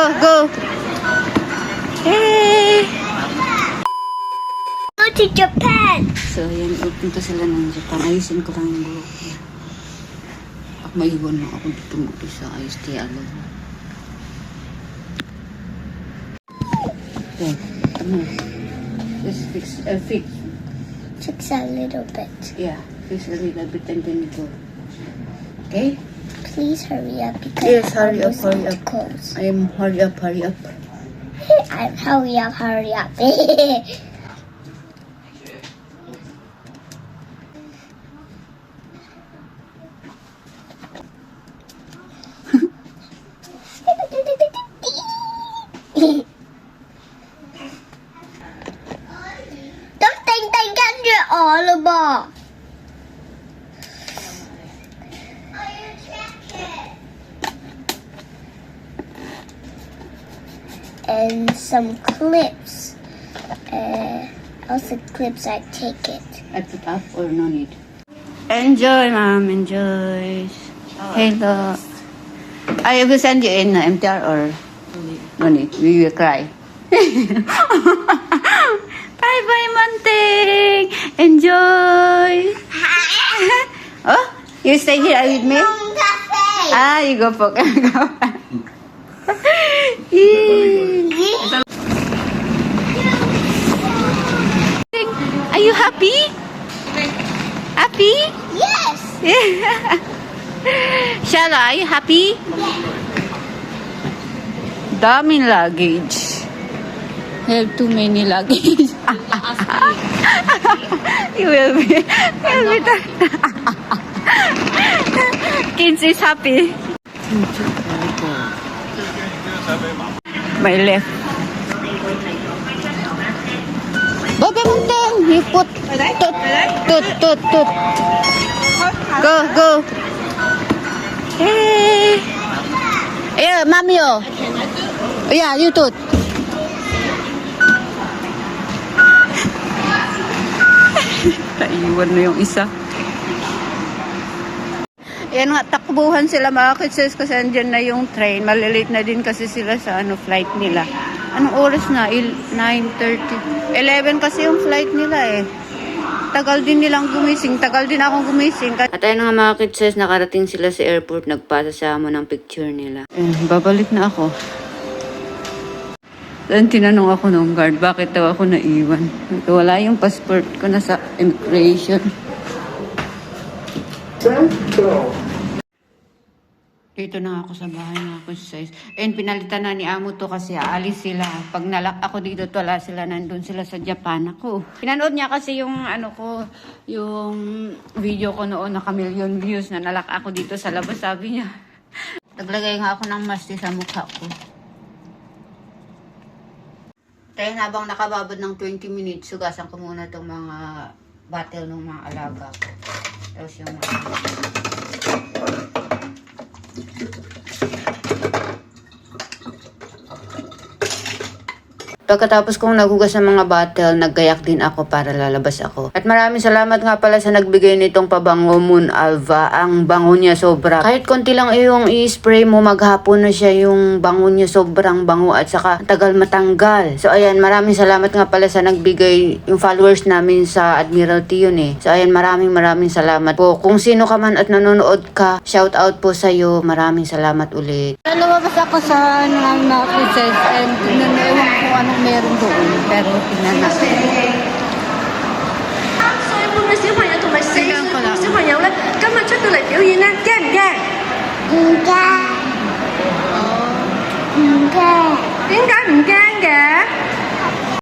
Go. Hey! Go to Japan. So, yan. Pupunta sila ng Japan. Ayusin ko lang yung buhok niya. Pag maiwan mo ako dito mag-isa, ayos kaya alam. Okay. Ano? Just fix, uh, fix. Fix a little bit. Yeah, fix a little bit and then go. Okay? Please hurry up because Yes, hurry up, hurry up. Close. I am hurry up, hurry up. I'm hurry up, hurry up. Don't think they can do all And some clips. Uh, also clips I take it. I put up or no need? Enjoy, ma'am. Enjoy. hey Hello. I will send you in MTR or no need. We will cry. bye bye, Manting. Enjoy. oh, you stay here with me? Ah, you go po. Yay. Are you happy? Happy? yes. Shala, are you happy? Daming luggage. Have too many luggage. you will be. You will be. Kids is happy. My left. Baba Mountain, you put tut, tut, tut, tut. Go, go. Hey. Yeah, mami oh. Yeah, you tut. Naiwan na yung isa. Yan nga, takbuhan sila mga kitsis kasi andyan na yung train. Malilate na din kasi sila sa ano flight nila. Anong oras na? Il- 9.30. 11 kasi yung flight nila eh. Tagal din nilang gumising. Tagal din akong gumising. At ayun nga mga kitsis, nakarating sila sa airport. Nagpasa sa amo ng picture nila. Eh, babalik na ako. Then tinanong ako ng guard, bakit daw ako naiwan? Wala yung passport ko na sa immigration. Dito na ako sa bahay na ako sa And pinalitan na ni Amo to kasi aalis sila. Pag nalak ako dito, wala sila. Nandun sila sa Japan ako. Pinanood niya kasi yung ano ko, yung video ko noon na million views na nalak ako dito sa labas. Sabi niya, naglagay nga ako ng mask sa mukha ko. Kaya habang nakababad ng 20 minutes, sugasan ko muna itong mga battle ng mga alaga ko. ロシア？Pagkatapos kong nagugas ng mga bottle, naggayak din ako para lalabas ako. At maraming salamat nga pala sa nagbigay nitong pabango Moon Alva. Ang bango niya sobra. Kahit konti lang yung i-spray mo, maghapon na siya yung bango niya sobrang bango at saka tagal matanggal. So ayan, maraming salamat nga pala sa nagbigay yung followers namin sa Admiralty yun eh. So ayan, maraming maraming salamat po. Kung sino ka man at nanonood ka, shout out po sa'yo. Maraming salamat ulit. Lumabas ako sa mga princess and ewan ko anong meron doon, pero tinanak ko.